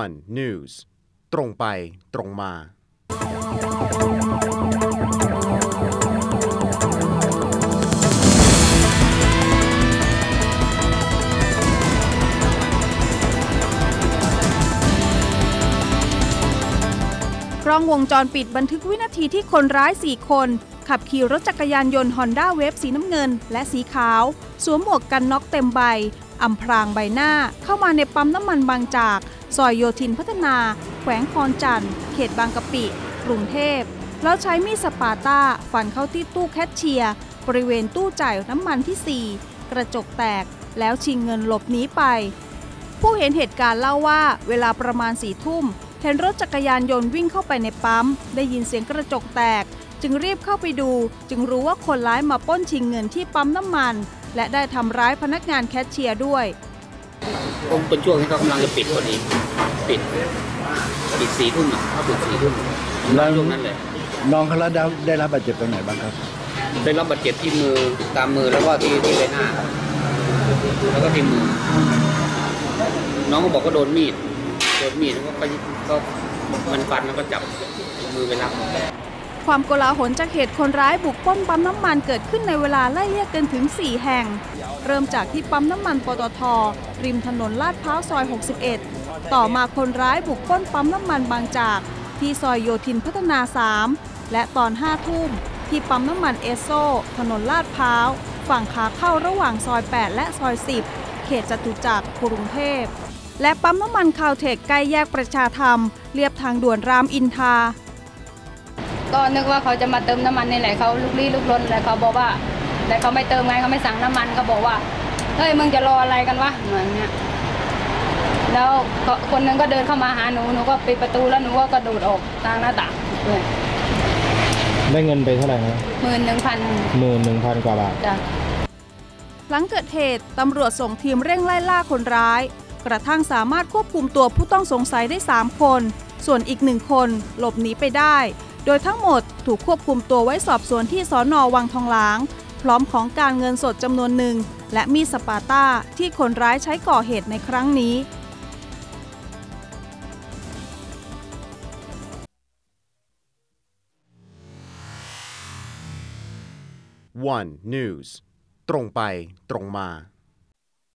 one news ตรงไปตรงมา กล้องวงจรปิดบันทึกวินาทีที่คนร้าย 4 คน ขับขี่รถจักรยานยนต์ฮอนด้าเวฟสีน้ำเงินและสีขาว สวมหมวกกันน็อกเต็มใบอำพรางใบหน้าเข้ามาในปั๊มน้ำมันบางจาก ซอยโยธินพัฒนา แขวงคอนจันทร์เขตบางกะปิ กรุงเทพ แล้วใช้มีดสปาต้าฟันเข้าที่ตู้แคชเชียร์ บริเวณตู้จ่ายน้ำมันที่ 4 กระจกแตกแล้วชิงเงินหลบหนีไป ผู้เห็นเหตุการณ์เล่าว่าเวลาประมาณสี่ทุ่ม เห็นรถจักรยานยนต์วิ่งเข้าไปในปั๊ม ได้ยินเสียงกระจกแตก จึงรีบเข้าไปดู จึงรู้ว่าคนร้ายมาป้นชิงเงินที่ปั๊มน้ำมัน และได้ทำร้ายพนักงานแคชเชียร์ด้วยคงเป็นช่วงที่เขากำลังจะปิดพอดีปิดปิดสี่ทุ่มอะเขาปิดสี่ทุ่มแล้วช่วงนั้นเลยน้องเขาได้ได้รับบาดเจ็บตรงไหนบ้างครับ ได้รับบาดเจ็บที่มือตามมือแล้วก็ที่ที่ใบหน้าแล้วก็ที่มือ น้องก็บอกก็โดนมีดโดนมีดแล้วก็ไปก็มันฟันแล้วก็จับมือไปรับ ความโกลาหลจากเหตุคนร้ายบุกป้นปั๊มน้ำมันเกิดขึ้นในเวลาไล่เลี่ยกันถึง 4 แห่ง เริ่มจากที่ปั๊มน้ำมันปตท ริมถนนลาดพร้าวซอย 61 ต่อมาคนร้ายบุกป้นปั๊มน้ำมันบางจาก ที่ซอยโยธินพัฒนา 3 และตอน 5 ทุ่ม ที่ปั๊มน้ำมันเอสโซ ถนนลาดพร้าว ฝั่งขาเข้าระหว่างซอย 8 และซอย 10 เขตจตุจักรกรุงเทพและปั๊มน้ำมันคาวเทคใกล้แยกประชาธรรมเรียบทางด่วนรามอินทรา ก็นึกว่าเขาจะมาเติมน้ำมันนี่แหละเขาลุกลี้ลุกลนแล้วเขาบอกว่า แต่เขาไม่เติมไงเขาไม่สั่งน้ำมันเขาบอกว่าเฮ้ยมึงจะรออะไรกันวะเหมือนเนี้ยแล้วก็คนหนึงก็เดินเข้ามาหาหนูหนูก็ปิดประตูแล้วหนูก็กระโดดออกทางหน้าต่างเลยได้เงินไปเท่าไหร่ครับหมื่นหนึ่งพันหมื่นหนึ่งพันกว่าบาทจ้ะหลังเกิดเหตุตำรวจส่งทีมเร่งไล่ล่าคนร้าย กระทั่งสามารถควบคุมตัวผู้ต้องสงสัยได้ 3 คน ส่วนอีกหนึ่งคนหลบหนีไปได้ โดยทั้งหมดถูกควบคุมตัวไว้สอบสวนที่สอนอวังทองหลาง พร้อมของการเงินสดจำนวนหนึ่ง และมีสปาต้าที่คนร้ายใช้ก่อเหตุในครั้งนี้ one news ตรงไปตรงมา